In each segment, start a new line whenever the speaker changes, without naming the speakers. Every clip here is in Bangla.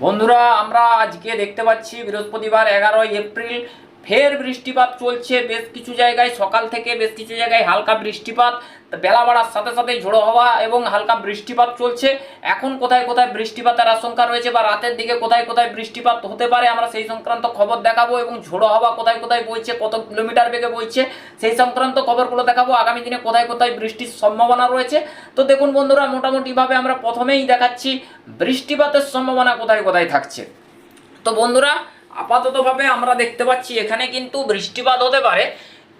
বন্ধুরা আমরা আজকে দেখতে পাচ্ছি বৃহস্পতিবার এগারোই এপ্রিল ফের বৃষ্টিপাত চলছে বেশ কিছু জায়গায়। সকাল থেকে বেশ কিছু জায়গায় হালকা বৃষ্টিপাত। বেলা বাড়ার সাথে সাথে ঝোড়ো হওয়া এবং হালকা বৃষ্টিপাত চলছে। এখন কোথায় কোথায় বৃষ্টিপাতের আশঙ্কা রয়েছে বা রাতের দিকে কোথায় কোথায় বৃষ্টিপাত হতে পারে আমরা সেই সংক্রান্ত খবর দেখাবো এবং ঝোড়ো হওয়া কোথায় কোথায় বইছে, কত কিলোমিটার বেগে বইছে সেই সংক্রান্ত খবরগুলো দেখাবো। আগামী দিনে কোথায় কোথায় বৃষ্টির সম্ভাবনা রয়েছে। তো দেখুন বন্ধুরা, মোটামুটিভাবে আমরা প্রথমেই দেখাচ্ছি বৃষ্টিপাতের সম্ভাবনা কোথায় কোথায় থাকছে। তো বন্ধুরা আপাততভাবে আমরা দেখতে পাচ্ছি এখানে কিন্তু বৃষ্টিপাত হতে পারে।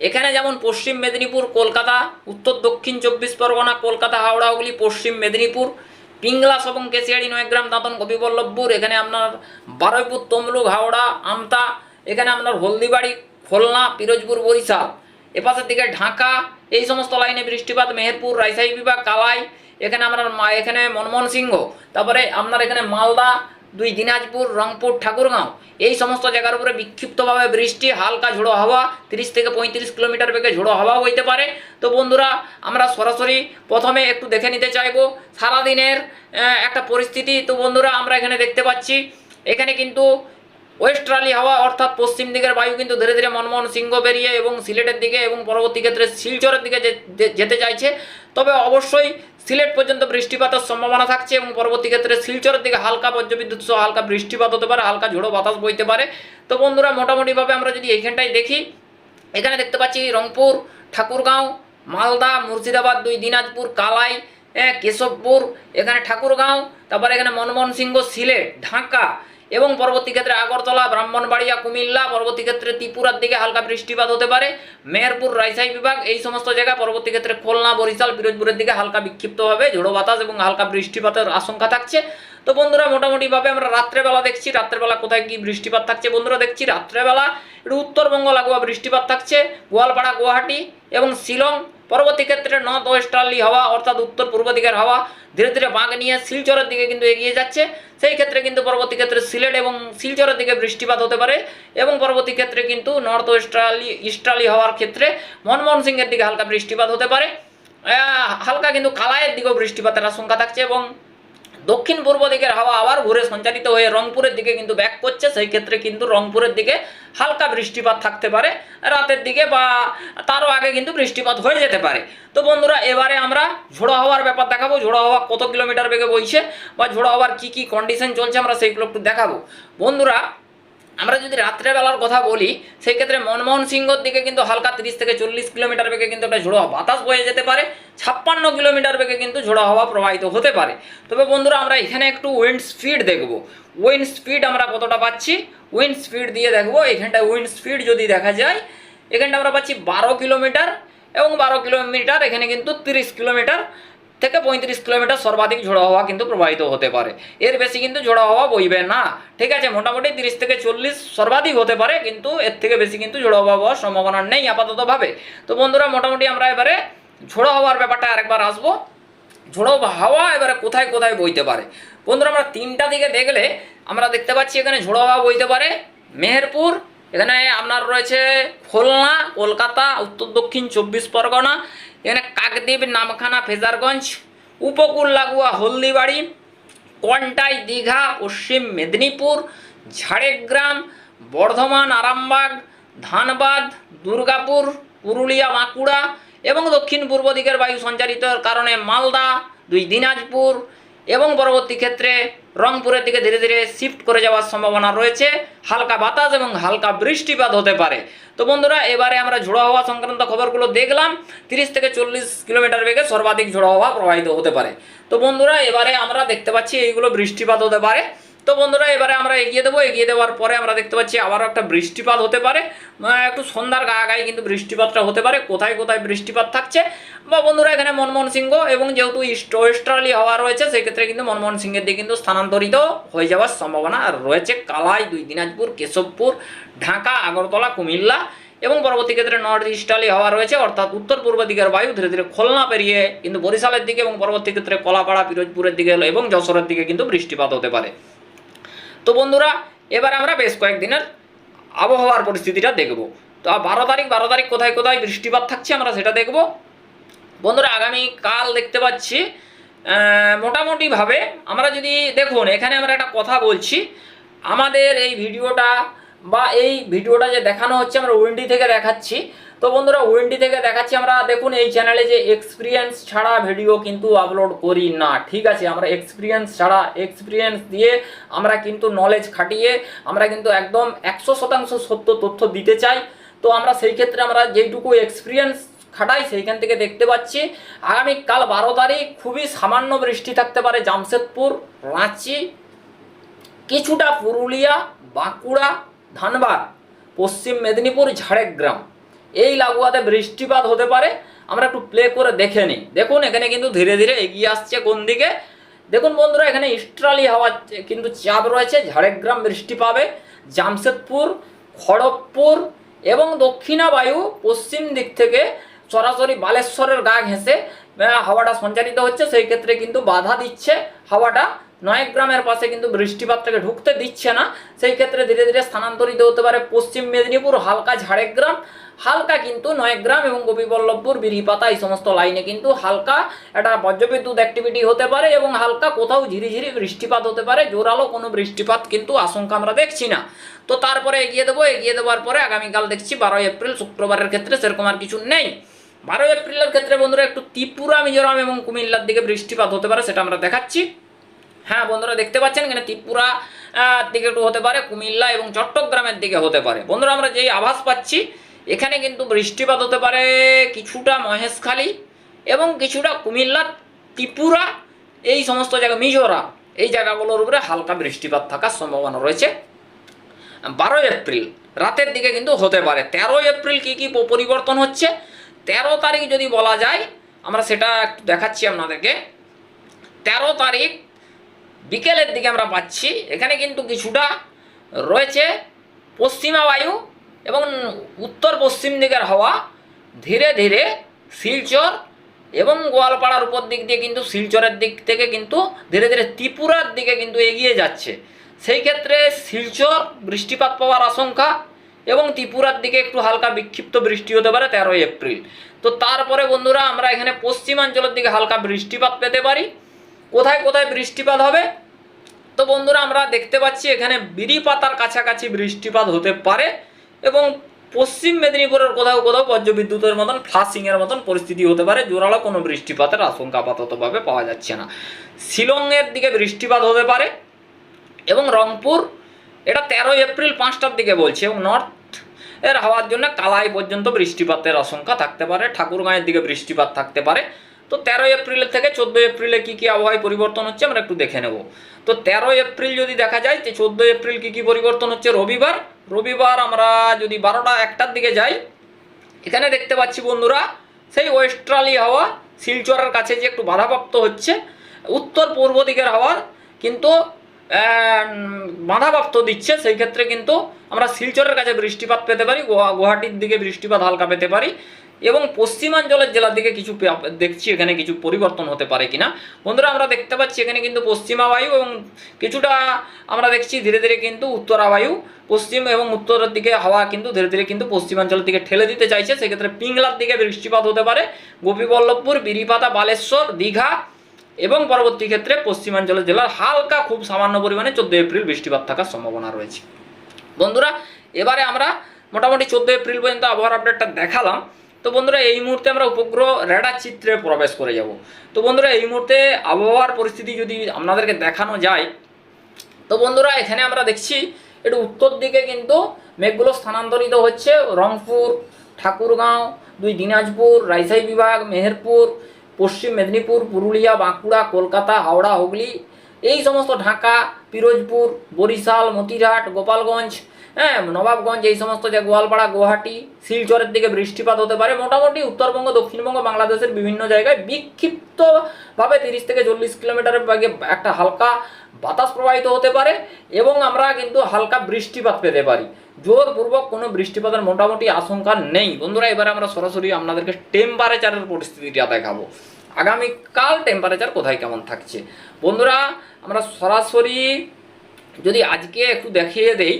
এখানে যেমন পশ্চিম মেদিনীপুর, কলকাতা, উত্তর দক্ষিণ চব্বিশ পরগনা, কলকাতা, হাওড়া, হুগলি, পশ্চিম মেদিনীপুর পিংলাস এবং কেশিয়াড়ি নয়গ্রাম, দাঁতন, গোপীবল্লভপুর, এখানে আপনার বারুইপুর তমলুক, হাওড়া, আমতা, এখানে আপনার হলদিবাড়ি, খুলনা, পিরোজপুর, বরিশাল। এপাশের দিকে ঢাকা, এই সমস্ত লাইনে বৃষ্টিপাত, মেহেরপুর, রাজশাহী বিভাগ, কালাই, এখানে মা- এখানে মনমোহন সিংহ, তারপরে আপনার এখানে মালদা দুই দিনাজপুর, রংপুর, ঠাকুরগাঁও। এই সমস্ত জায়গার উপরে বিক্ষিপ্তভাবে বৃষ্টি, হালকা ঝোড়ো হাওয়া, তিরিশ থেকে পঁয়ত্রিশ কিলোমিটার বেগে ঝোড়ো হাওয়া হইতে পারে। তো বন্ধুরা, আমরা সরাসরি প্রথমে একটু দেখে নিতে চাইব সারাদিনের একটা পরিস্থিতি। তো বন্ধুরা, আমরা এখানে দেখতে পাচ্ছি, এখানে কিন্তু ওয়েস্ট্রালি হাওয়া অর্থাৎ পশ্চিম দিকের বায়ু কিন্তু ধীরে ধীরে মনমোহন সিংহ বেরিয়ে এবং সিলেটের দিকে এবং পরবর্তী ক্ষেত্রে শিলচরের দিকে যেতে চাইছে। তবে অবশ্যই সিলেট পর্যন্ত বৃষ্টিপাতের সম্ভাবনা থাকছে এবং পরবর্তী ক্ষেত্রে শিলচরের দিকে হালকা বজ্রবিদ্যুৎ সহ হালকা বৃষ্টিপাত হতে পারে, হালকা ঝোড়ো বাতাস বইতে পারে। তো বন্ধুরা, মোটামুটিভাবে আমরা যদি এইখানটায় দেখি, এখানে দেখতে পাচ্ছি রংপুর, ঠাকুরগাঁও, মালদা, মুর্শিদাবাদ, দুই দিনাজপুর, কালাই হ্যাঁ কেশবপুর, এখানে ঠাকুরগাঁও, তারপরে এখানে মনমোহন সিংহ, সিলেট, ঢাকা এবং পরবর্তী ক্ষেত্রে আগরতলা, ব্রাহ্মণবাড়িয়া, কুমিল্লা, পরবর্তী ক্ষেত্রে ত্রিপুরার দিকে হালকা বৃষ্টিপাত হতে পারে। মেহেরপুর রাইসাই বিভাগ, এই সমস্ত জায়গায় পরবর্তী ক্ষেত্রে খুলনা, বরিশাল, পিরোজপুরের দিকে হালকা বিক্ষিপ্তভাবে ঝোড়ো বাতাস এবং হালকা বৃষ্টিপাতের আশঙ্কা থাকছে। তো বন্ধুরা, মোটামুটিভাবে আমরা রাত্রেবেলা দেখছি, রাত্রেবেলা কোথায় কি বৃষ্টিপাত থাকছে বন্ধুরা দেখছি, রাত্রেবেলা একটু উত্তরবঙ্গ লাগোয়া বৃষ্টিপাত থাকছে, গোয়ালপাড়া, গুয়াহাটি এবং শিলং। পরবর্তী ক্ষেত্রে নর্থ ওয়েস্টার্লি হাওয়া, অর্থাৎ উত্তর পূর্ব দিকের হাওয়া ধীরে ধীরে বাঁক নিয়ে শিলচরের দিকে কিন্তু এগিয়ে যাচ্ছে। সেই ক্ষেত্রে কিন্তু পরবর্তী ক্ষেত্রে সিলেট এবং শিলচরের দিকে বৃষ্টিপাত হতে পারে এবং পরবর্তী ক্ষেত্রে কিন্তু নর্থ ওয়েস্টার্লি ইস্টার্লি হওয়ার ক্ষেত্রে মনমোহন সিংয়ের দিকে হালকা বৃষ্টিপাত হতে পারে। হালকা কিন্তু কালায়ের দিকেও বৃষ্টিপাতের আশঙ্কা থাকছে এবং দক্ষিণ পূর্ব দিকের হাওয়া আবার ঘুরে সঞ্চারিত হয়ে রংপুরের দিকে কিন্তু ব্যাক করছে, সেই ক্ষেত্রে কিন্তু রংপুরের দিকে হালকা বৃষ্টিপাত থাকতে পারে, রাতের দিকে বা তারও আগে কিন্তু বৃষ্টিপাত হয়ে যেতে পারে। তো বন্ধুরা, এবারে আমরা ঝোড়ো হওয়ার ব্যাপার দেখাবো, ঝোড়ো হওয়া কত কিলোমিটার বেগে বইছে বা ঝোড়ো হওয়ার কী কী কন্ডিশন চলছে আমরা সেইগুলো একটু দেখাবো। বন্ধুরা আমরা যদি রাত্রেবেলার কথা বলি সেই ক্ষেত্রে মনমোহন সিংহর দিকে কিন্তু হালকা তিরিশ থেকে চল্লিশ কিলোমিটার বেগে কিন্তু একটা ঝোড়ো বাতাস বয়ে যেতে পারে, ছাপ্পান্ন কিলোমিটার বেগে কিন্তু ঝোড়ো হাওয়া প্রবাহিত হতে পারে। তবে বন্ধুরা, আমরা এখানে একটু উইন্ড স্পিড দেখব। উইন্ড স্পিড আমরা কতটা পাচ্ছি? উইন্ড স্পিড দিয়ে দেখব, এখানটায় উইন্ড স্পিড যদি দেখা যায়, এখানটা আমরা পাচ্ছি বারো কিলোমিটার এবং বারো কিলোমিটার, এখানে কিন্তু তিরিশ কিলোমিটার। থেকে পঁয়ত্রিশ কিলোমিটার সর্বাধিক ঝোড়ো হাওয়া কিন্তু প্রবাহিত হতে পারে। এর বেশি কিন্তু ঝোড়ো হওয়া বইবে না। ঠিক আছে, মোটামুটি তিরিশ থেকে চল্লিশ সর্বাধিক হতে পারে, কিন্তু এর থেকে বেশি কিন্তু ঝোড়ো হাওয়া হওয়ার সম্ভাবনা নেই আপাততভাবে। তো বন্ধুরা, মোটামুটি আমরা এবারে ঝোড়ো হওয়ার ব্যাপারটা আরেকবার আসব। ঝোড়ো হাওয়া এবারে কোথায় কোথায় বইতে পারে? বন্ধুরা, আমরা তিনটা দিকে দেখলে আমরা দেখতে পাচ্ছি এখানে ঝোড়ো হাওয়া বইতে পারে। মেহেরপুর এখানে আপনার রয়েছে খুলনা, কলকাতা, উত্তর দক্ষিণ চব্বিশ পরগনা, এখানে কাকদ্বীপ, নামখানা, ফেজারগঞ্জ উপকূল লাগোয়া হলদিবাড়ি, কন্টাই, দীঘা, পশ্চিম মেদিনীপুর, ঝাড়গ্রাম, বর্ধমান, আরামবাগ, ধানবাদ, দুর্গাপুর, পুরুলিয়া, বাঁকুড়া এবং দক্ষিণ পূর্ব দিকের বায়ু সঞ্চারিতর কারণে মালদা, দুই দিনাজপুর এবং পরবর্তী ক্ষেত্রে রংপুরের দিকে ধীরে ধীরে শিফট করে যাওয়ার সম্ভাবনা রয়েছে। হালকা বাতাস এবং হালকা বৃষ্টিপাত হতে পারে। তো বন্ধুরা, এবারে আমরা ঝোড়ো হওয়া সংক্রান্ত খবরগুলো দেখলাম। তিরিশ থেকে চল্লিশ কিলোমিটার বেগে সর্বাধিক ঝোড়ো হওয়া প্রবাহিত হতে পারে। তো বন্ধুরা, এবারে আমরা দেখতে পাচ্ছি এইগুলো বৃষ্টিপাত হতে পারে। তো বন্ধুরা, এবারে আমরা এগিয়ে দেবো। এগিয়ে দেওয়ার পরে আমরা দেখতে পাচ্ছি আবারও একটা বৃষ্টিপাত হতে পারে। একটু সন্ধ্যার গা গায়ে কিন্তু বৃষ্টিপাতটা হতে পারে। কোথায় কোথায় বৃষ্টিপাত থাকছে? বা বন্ধুরা, এখানে মনমোহন সিংহ এবং যেহেতু ইস্ট ওয়েস্টার্লি হাওয়া রয়েছে, সেক্ষেত্রে কিন্তু মনমোহন সিংহের দিকে কিন্তু স্থানান্তরিত হয়ে যাওয়ার সম্ভাবনা রয়েছে। কালাই, দুই দিনাজপুর, কেশবপুর, ঢাকা, আগরতলা, কুমিল্লা এবং পরবর্তী ক্ষেত্রে নর্থ ইস্টার্লি হাওয়া রয়েছে। অর্থাৎ উত্তর পূর্ব দিকের বায়ু ধীরে ধীরে খুলনা পেরিয়ে কিন্তু বরিশালের দিকে এবং পরবর্তী ক্ষেত্রে কলাপাড়া, পিরোজপুরের দিকে এবং যশোরের দিকে কিন্তু বৃষ্টিপাত হতে পারে। তো বন্ধুরা, এবার আমরা বেশ কয়েকদিনের আবহাওয়ার পরিস্থিতিটা দেখব। তো বারো তারিখ বারো তারিখ কোথায় কোথায় বৃষ্টিপাত থাকছে আমরা সেটা দেখব। বন্ধুরা, আগামী কাল দেখতে পাচ্ছি মোটামুটিভাবে আমরা যদি দেখুন, এখানে আমরা একটা কথা বলছি, আমাদের এই ভিডিওটা বা এই ভিডিওটা যে দেখানো হচ্ছে, আমরা উইন্ডি থেকে দেখাচ্ছি তো বন্ধুরা উইন্ডি থেকে দেখাচ্ছি আমরা। দেখুন, এই চ্যানেলে যে এক্সপিরিয়েন্স ছাড়া ভিডিও কিন্তু আপলোড করি না। ঠিক আছে, আমরা এক্সপিরিয়েন্স ছাড়া এক্সপিরিয়েন্স দিয়ে আমরা কিন্তু নলেজ খাটিয়ে আমরা কিন্তু একদম একশো শতাংশ সত্য তথ্য দিতে চাই। তো আমরা সেই ক্ষেত্রে আমরা যেইটুকু এক্সপিরিয়েন্স খাটাই, সেইখান থেকে দেখতে পাচ্ছি, আগামীকাল বারো তারিখ খুবই সামান্য বৃষ্টি থাকতে পারে জামশেদপুর, রাঁচি, কিছুটা পুরুলিয়া, বাঁকুড়া, ধানবাদ, পশ্চিম মেদিনীপুর, ঝাড়গ্রাম। এই লাগোয়াতে বৃষ্টিপাত হতে পারে, আমরা একটু প্লে করে দেখে নিই। দেখুন, এখানে কিন্তু ধীরে ধীরে এগিয়ে আসছে কোন দিকে? দেখুন বন্ধুরা, এখানে ইস্ট্রালি হাওয়া কিন্তু চাপ রয়েছে, ঝাড়গ্রাম বৃষ্টি পাবে, জামশেদপুর, খড়গপুর এবং দক্ষিণা বায়ু পশ্চিম দিক থেকে সরাসরি বালেশ্বরের গা ঘেঁষে হাওয়াটা সঞ্চারিত হচ্ছে, সেই ক্ষেত্রে কিন্তু বাধা দিচ্ছে হাওয়াটা। নয়গ্রামের পাশে কিন্তু বৃষ্টিপাতটাকে ঢুকতে দিচ্ছে না। সেই ক্ষেত্রে ধীরে ধীরে স্থানান্তরিত হতে পারে পশ্চিম মেদিনীপুর, হালকা ঝাড়গ্রাম, হালকা কিন্তু নয়গ্রাম এবং গোপীবল্লভপুর, বিরিপাতা, এই সমস্ত লাইনে কিন্তু হালকা একটা বজ্রবিদ্যুৎ অ্যাক্টিভিটি হতে পারে এবং হালকা কোথাও ঝিরিঝিরি বৃষ্টিপাত হতে পারে। জোরালো কোনো বৃষ্টিপাত কিন্তু আশঙ্কা আমরা দেখছি না। তো তারপরে এগিয়ে দেবো, এগিয়ে দেওয়ার পরে আগামীকাল দেখছি বারোই এপ্রিল, শুক্রবারের ক্ষেত্রে সেরকম আর কিছু নেই। বারোই এপ্রিলের ক্ষেত্রে বন্ধুরা একটু ত্রিপুরা, মিজোরাম এবং কুমিল্লার দিকে বৃষ্টিপাত হতে পারে সেটা আমরা দেখাচ্ছি। হ্যাঁ বন্ধুরা দেখতে পাচ্ছেন এখানে ত্রিপুরা দিকে একটু হতে পারে, কুমিল্লা এবং চট্টগ্রামের দিকে হতে পারে। বন্ধুরা আমরা যেই আভাস পাচ্ছি, এখানে কিন্তু বৃষ্টিপাত হতে পারে কিছুটা মহেশখালী এবং কিছুটা কুমিল্লা, ত্রিপুরা, এই সমস্ত জায়গা, মিজোরাম। এই জায়গাগুলোর উপরে হালকা বৃষ্টিপাত থাকার সম্ভাবনা রয়েছে। বারোই এপ্রিল, রাতের দিকে কিন্তু হতে পারে। তেরোই এপ্রিল কি কি পরিবর্তন হচ্ছে? তেরো তারিখ যদি বলা যায়, আমরা সেটা একটু দেখাচ্ছি আপনাদেরকে। তেরো তারিখ বিকেলের দিকে আমরা পাচ্ছি। এখানে কিন্তু কিছুটা রয়েছে পশ্চিমা বায়ু এবং উত্তর পশ্চিম দিকের হাওয়া। ধীরে ধীরে শিলচর এবং গোয়ালপাড়ার উপর দিক দিয়ে কিন্তু শিলচরের দিক থেকে কিন্তু ধীরে ধীরে ত্রিপুরার দিকে কিন্তু এগিয়ে যাচ্ছে। সেই ক্ষেত্রে শিলচর বৃষ্টিপাত পাওয়ার আশঙ্কা এবং ত্রিপুরার দিকে একটু হালকা বিক্ষিপ্ত বৃষ্টি হতে পারে তেরোই এপ্রিল। তো তারপরে বন্ধুরা আমরা এখানে পশ্চিমাঞ্চলের দিকে হালকা বৃষ্টিপাত পেতে পারি। কোথায় কোথায় বৃষ্টিপাত হবে? তো বন্ধুরা, আমরা দেখতে পাচ্ছি এখানে বিড়িপাতার কাছাকাছি বৃষ্টিপাত হতে পারে এবং পশ্চিম মেদিনীপুরের কোথাও কোথাও বজ্রবিদ্যুতের মতন ফ্লাসিংয়ের মতন পরিস্থিতি হতে পারে। জোরালো কোনো বৃষ্টিপাতের আশঙ্কা আপাততভাবে পাওয়া যাচ্ছে না। শিলংয়ের দিকে বৃষ্টিপাত হতে পারে এবং রংপুর, এটা তেরোই এপ্রিল পাঁচটার দিকে বলছে এবং নর্থ এর হওয়ার জন্য কালাই পর্যন্ত বৃষ্টিপাতের আশঙ্কা থাকতে পারে। ঠাকুরগাঁয়ের দিকে বৃষ্টিপাত থাকতে পারে। তো তেরোই এপ্রিলের থেকে চোদ্দোই এপ্রিলে কী কী আবহাওয়ায় পরিবর্তন হচ্ছে আমরা একটু দেখে নেব। তো তেরোই এপ্রিল যদি দেখা যায়, তো চোদ্দোই এপ্রিল কী কী পরিবর্তন হচ্ছে? রবিবার। রবিবার আমরা যদি বারোটা একটার দিকে যাই, এখানে দেখতে পাচ্ছি বন্ধুরা, সেই ওয়েস্ট্রালি হাওয়া শিলচরের কাছে যে একটু বাধাপ্রাপ্ত হচ্ছে, উত্তর পূর্ব দিকের হাওয়া কিন্তু বাধাপ্রাপ্ত দিচ্ছে, সেই ক্ষেত্রে কিন্তু আমরা শিলচরের কাছে বৃষ্টিপাত পেতে পারি, গুয়া- গুয়াহাটির দিকে বৃষ্টিপাত হালকা পেতে পারি। এবং পশ্চিমাঞ্চলের জেলার দিকে কিছু দেখছি এখানে কিছু পরিবর্তন হতে পারে কিনা। বন্ধুরা, আমরা দেখতে পাচ্ছি এখানে কিন্তু পশ্চিমা বায়ু এবং কিছুটা আমরা দেখছি ধীরে ধীরে কিন্তু উত্তরা বায়ু, পশ্চিম এবং উত্তরের দিকে হাওয়া কিন্তু ধীরে ধীরে কিন্তু পশ্চিমাঞ্চলের দিকে ঠেলে দিতে চাইছে। সেক্ষেত্রে পিংলার দিকে বৃষ্টিপাত হতে পারে। গোপীবল্লভপুর, বিরিপাতা, বালেশ্বর, দীঘা এবং পরবর্তী ক্ষেত্রে পশ্চিমাঞ্চলের জেলার হালকা খুব সামান্য পরিমাণে চোদ্দ এপ্রিল বৃষ্টিপাত থাকার সম্ভাবনা রয়েছে। বন্ধুরা, এবারে আমরা মোটামুটি চোদ্দ এপ্রিল পর্যন্ত আবহাওয়ার আপডেটটা দেখালাম। তো বন্ধুরা, এই মুহূর্তে আমরা উপগ্রহ রেডার চিত্রে প্রবেশ করে যাব। তো বন্ধুরা, এই মুহূর্তে আবহাওয়ার পরিস্থিতি যদি আপনাদেরকে দেখানো যায়, তো বন্ধুরা, এখানে আমরা দেখছি একটু উত্তর দিকে কিন্তু মেঘগুলো স্থানান্তরিত হচ্ছে। রংপুর, ঠাকুরগাঁও, দুই দিনাজপুর, রাজশাহী বিভাগ, মেহেরপুর, পশ্চিম মেদিনীপুর, পুরুলিয়া, বাঁকুড়া, কলকাতা, হাওড়া, হুগলি, এই সমস্ত ঢাকা, পিরোজপুর, বরিশাল, মতিরহাট, গোপালগঞ্জ হ্যাঁ নবাবগঞ্জ এই সমস্ত যে গোয়ালপাড়া, গুয়াহাটি, শিলচরের দিকে বৃষ্টিপাত হতে পারে, মোটামুটি উত্তরবঙ্গ, দক্ষিণবঙ্গ, বাংলাদেশের বিভিন্ন জায়গায় বিক্ষিপ্তভাবে তিরিশ থেকে চল্লিশ কিলোমিটারের বাগে একটা হালকা বাতাস প্রবাহিত হতে পারে এবং আমরা কিন্তু হালকা বৃষ্টিপাত পেতে পারি। জোরপূর্বক কোনো বৃষ্টিপাতের মোটামুটি আশঙ্কা নেই। বন্ধুরা, এবারে আমরা সরাসরি আপনাদেরকে টেম্পারেচারের পরিস্থিতিটা দেখাবো। আগামীকাল টেম্পারেচার কোথায় কেমন থাকছে? বন্ধুরা, আমরা সরাসরি যদি আজকে একটু দেখিয়ে দেই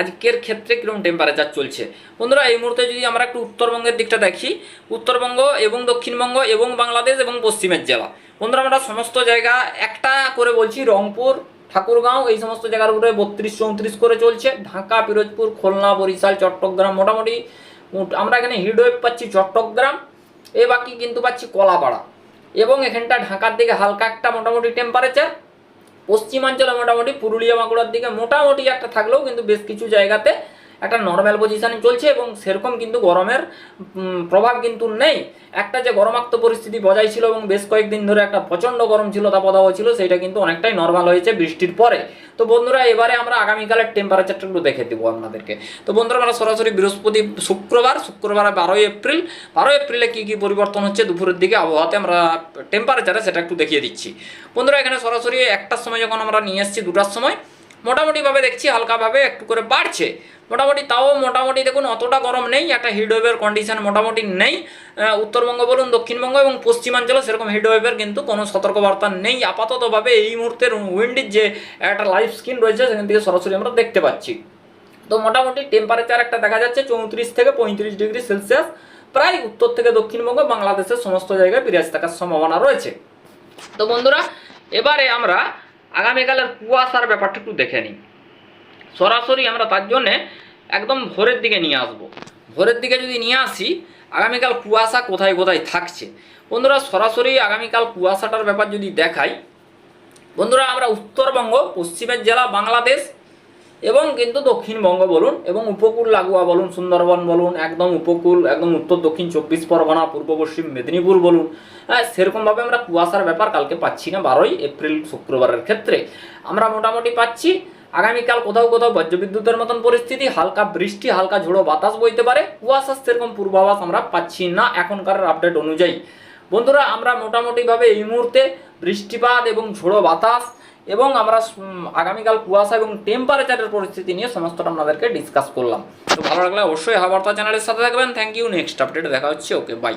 আজকের ক্ষেত্রে কীরকম টেম্পারেচার চলছে? বন্ধুরা, এই মুহূর্তে যদি আমরা একটু উত্তরবঙ্গের দিকটা দেখি, উত্তরবঙ্গ এবং দক্ষিণবঙ্গ এবং বাংলাদেশ এবং পশ্চিমের জেলা। বন্ধুরা, আমরা সমস্ত জায়গা একটা করে বলছি, রংপুর, ঠাকুরগাঁও, এই সমস্ত জায়গার উপরে বত্রিশ চৌত্রিশ করে চলছে। ঢাকা, পিরোজপুর, খুলনা, বরিশাল, চট্টগ্রাম মোটামুটি আমরা এখানে হিডওয়েভ পাচ্ছি চট্টগ্রাম। এ বাকি কিন্তু পাচ্ছি কলাপাড়া। এবং এখানটা ঢাকার দিকে হালকা একটা মোটামুটি টেম্পারেচার পশ্চিমাঞ্চলে মোটামুটি পুরুলিয়া বাঁকুড়ার দিকে মোটামুটি একটা থাকলেও কিন্তু বেশ কিছু জায়গাতে একটা নর্মাল পজিশানে চলছে এবং সেরকম কিন্তু গরমের প্রভাব কিন্তু নেই। একটা যে গরমাক্ত পরিস্থিতি বজায় ছিল এবং বেশ কয়েকদিন ধরে একটা প্রচণ্ড গরম ছিল, তাপদাহ ছিল, সেটা কিন্তু অনেকটাই নর্মাল হয়েছে বৃষ্টির পরে। তো বন্ধুরা, এবারে আমরা আগামীকালের টেম্পারেচারটা একটু দেখে দেবো আপনাদেরকে। তো বন্ধুরা, আমরা সরাসরি বৃহস্পতি, শুক্রবার শুক্রবার বারোই এপ্রিল, বারোই এপ্রিলে কী কী পরিবর্তন হচ্ছে দুপুরের দিকে আবহাওয়াতে আমরা টেম্পারেচারে সেটা একটু দেখিয়ে দিচ্ছি। বন্ধুরা, এখানে সরাসরি একটার সময় যখন আমরা নিয়ে এসেছি, দুটার সময় মোটামুটিভাবে দেখছি, হালকাভাবে একটু করে বাড়ছে। মোটামুটি তাও মোটামুটি দেখুন, অতটা গরম নেই, একটা হিটওয়েভের কন্ডিশন মোটামুটি নেই। উত্তরবঙ্গ বলুন, দক্ষিণবঙ্গ এবং পশ্চিমাঞ্চলে সেরকম হিটওয়েভের কিন্তু কোনো সতর্কবার্তা নেই। আপাততভাবে এই মুহূর্তের উইন্ডির যে একটা লাইফ স্কিন রয়েছে, সেখান থেকে সরাসরি আমরা দেখতে পাচ্ছি। তো মোটামুটি টেম্পারেচার একটা দেখা যাচ্ছে, চৌত্রিশ থেকে পঁয়ত্রিশ ডিগ্রি সেলসিয়াস। প্রায় উত্তর থেকে দক্ষিণবঙ্গ, বাংলাদেশের সমস্ত জায়গায় বিরাজ থাকার সম্ভাবনা রয়েছে। তো বন্ধুরা, এবারে আমরা আগামীকালের কুয়াশার ব্যাপারটা একটু দেখে নিই। সরাসরি আমরা তার জন্যে একদম ভোরের দিকে নিয়ে আসব। ভোরের দিকে যদি নিয়ে আসি, আগামীকাল কুয়াশা কোথায় কোথায় থাকছে? বন্ধুরা, সরাসরি আগামীকাল কুয়াশাটার ব্যাপার যদি দেখাই, বন্ধুরা, আমরা উত্তরবঙ্গ, পশ্চিমের জেলা, বাংলাদেশ এবং কিন্তু দক্ষিণবঙ্গ বলুন এবং উপকূল লাগোয়া বলুন, সুন্দরবন বলুন, একদম উপকূল, একদম উত্তর, দক্ষিণ চব্বিশ পরগনা, পূর্ব পশ্চিম মেদিনীপুর বলুন। হ্যাঁ সেরকমভাবে আমরা কুয়াশার ব্যাপার কালকে পাচ্ছি না, বারোই এপ্রিল শুক্রবারের ক্ষেত্রে। আমরা মোটামুটি পাচ্ছি, আগামীকাল কোথাও কোথাও বজ্রবিদ্যুতের মতন পরিস্থিতি, হালকা বৃষ্টি, হালকা ঝোড়ো বাতাস বইতে পারে। কুয়াশার সেরকম পূর্বাভাস আমরা পাচ্ছি না এখনকার আপডেট অনুযায়ী। বন্ধুরা, আমরা মোটামুটিভাবে এই মুহূর্তে বৃষ্টিপাত এবং ঝোড়ো বাতাস এবং আমরা আগামীকাল কুয়াশা এবং টেম্পারেচারের পরিস্থিতি নিয়ে সমস্তটা আপনাদেরকে ডিসকাস করলাম। তো ভালো লাগলে অবশ্যই হাবার্তা চ্যানেলের সাথে থাকবেন। থ্যাংক ইউ নেক্সট আপডেট দেখা হচ্ছে। Okay bye